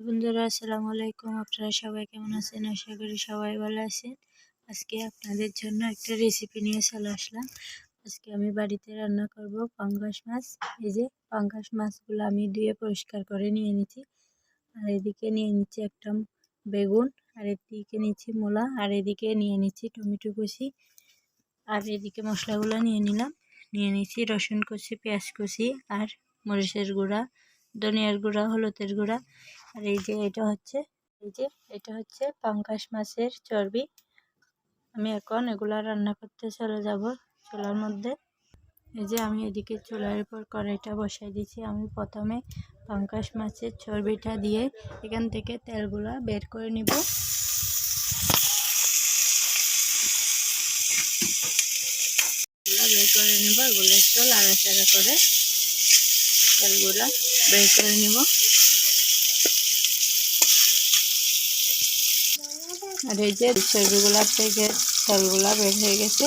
বন্ধুরা আসসালামু আলাইকুম আপনারা সবাই কেমন আছেন? আশা করি সবাই ভালো আছেন। আজকে আপনাদের জন্য একটা রেসিপি নিয়ে চলে আসলাম। আজকে আমি বাড়িতে রান্না করব পাঙ্গাস মাছ। এই যে পাঙ্গাস মাছগুলো আমি ধুয়ে পরিষ্কার করে নিয়ে নিচ্ছি। আর এদিকে নিয়ে নিচ্ছি একটা বেগুন, আর এদিকে নিচ্ছি মূলা, আর এদিকে নিয়ে নিচ্ছি টমেটো কুচি। আর এদিকে মশলাগুলো নিয়ে নিলাম। নিয়ে নিচ্ছি রসুন কুচি, পেঁয়াজ কুচি, আর মরিচের গুঁড়া, ধনিয়ার গুঁড়া, হলুদের গুঁড়া। আর এই যে এটা হচ্ছে, এই যে এটা হচ্ছে পাঙ্কাশ মাছের চর্বি। আমি এখন এগুলা রান্না করতে চলে যাব চুলার মধ্যে। এই যে আমি এদিকে চুলার উপর কড়াইটা বসাই দিয়েছি। আমি প্রথমে পাঙ্কাশ মাছের চর্বিটা দিয়ে এখান থেকে তেলগুলা বের করে নিব। বের করে নিব, এগুলো একটু লাড়াচাড়া করে তেলগুলা বের করে নিব। আর এই যে চর্বিগুলার থেকে তেলগুলা বের হয়ে গেছে।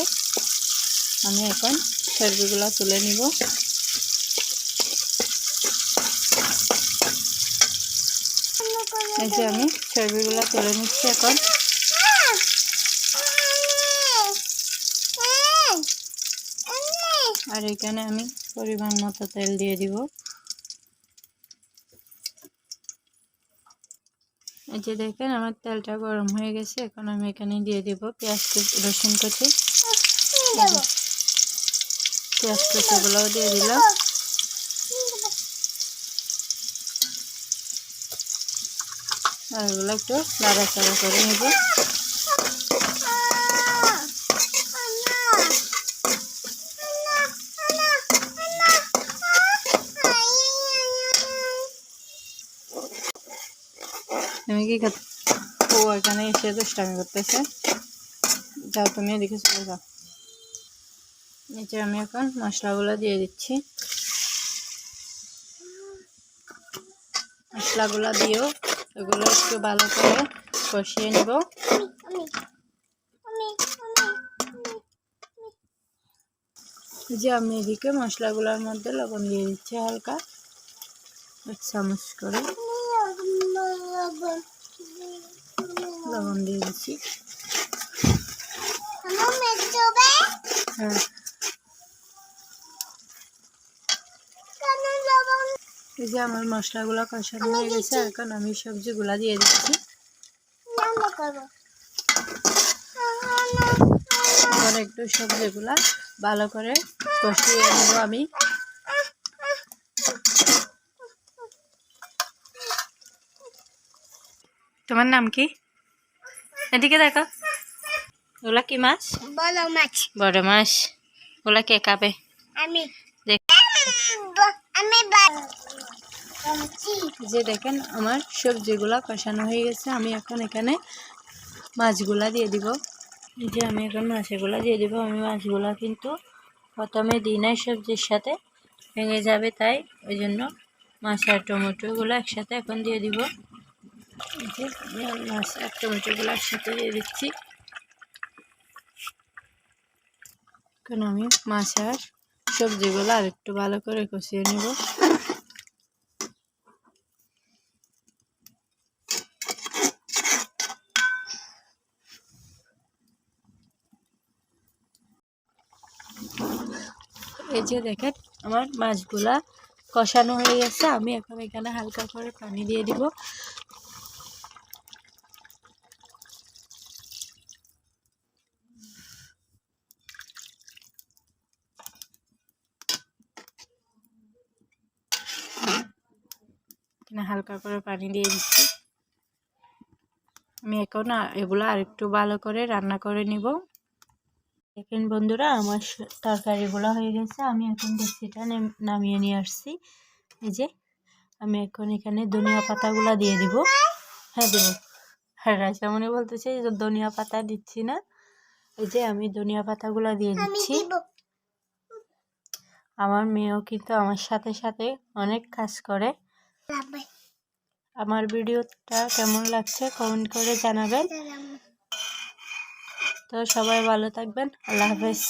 আমি এখন চর্বিগুলা তুলে নিব। এই যে আমি চর্বিগুলা তুলে নিচ্ছি এখন। আর এখানে আমি পরিমাণ মতো তেল দিয়ে দিব। এই যে দেখেন, আমার তেলটা গরম হয়ে গেছে। এখন আমি এখানে দিয়ে দিব পেঁয়াজ রসুন কুচি। পেঁয়াজ কুচিগুলোও দিয়ে দিলাম। আর এগুলো একটু নাড়াচাড়া করে নেব। তুমি কি ও, এখানে এসে দুষ্টামি করতেছে। যাও তুমি এদিকে চলে যাও। নিচে আমি এখন মশলাগুলো দিয়ে দিচ্ছি। মশলাগুলো দিয়েও এগুলো একটু ভালো করে কষিয়ে নেব। যে আমি এদিকে মশলাগুলোর মধ্যে লবণ দিয়ে দিচ্ছি হালকা। এক চামচ করে। লবণ দিয়ে দিচ্ছি। হ্যাঁ। এই যে আমার মশলাগুলো কষানো হয়ে গেছে এখন আমি সবজিগুলা দিয়ে দিচ্ছি। একটু সবজিগুলা ভালো করে কষিয়ে নেব আমি। তোমার নাম কি? এদিকে দেখো। ওগুলা কি মাছ? বড় মাছ। বড় মাছ। ওগুলা কে খাবে? আমি। যে দেখেন আমার সবজিগুলা কষানো হয়ে গেছে। আমি এখন এখানে মাছগুলা দিয়ে দিব। এই যে আমি এখন মাছগুলা দিয়ে দিব। আমি মাছগুলা কিন্তু প্রথমে দিই নাই সবজির সাথে। ভেঙে যাবে তাই। ওই জন্য মাছ আর টমেটোগুলো একসাথে এখন দিয়ে দিব। যে আমি মাছ আর টমেটোগুলো একসাথে দিয়ে দিচ্ছি। এখন আমি মাছ আর সবজিগুলো আর একটু ভালো করে কষিয়ে নেব। এই যে দেখেন, আমার মাছগুলা কষানো হয়ে গেছে। আমি এখন এখানে হালকা করে পানি দিয়ে দিব। এখানে হালকা করে পানি দিয়ে দিচ্ছি। আমি এখন এগুলো আরেকটু ভালো করে রান্না করে নিব। দেখেন বন্ধুরা আমার তরকারিগুলো হয়ে গেছে। আমি এখন ডেক্সিটা নামিয়ে নিয়ে আসছি। এই যে আমি এখন এখানে ধনিয়া পাতাগুলো দিয়ে দিব। হ্যাঁ দেবো। হ্যাঁ রাজামণি বলতেছে যে ধনিয়া পাতা দিচ্ছি না। এই যে আমি ধনিয়া পাতাগুলো দিয়ে দিচ্ছি। আমার মেয়েও কিন্তু আমার সাথে সাথে অনেক কাজ করে। আমার ভিডিওটা কেমন লাগছে কমেন্ট করে জানাবেন। তো সবাই ভালো থাকবেন। আল্লাহ হাফেজ।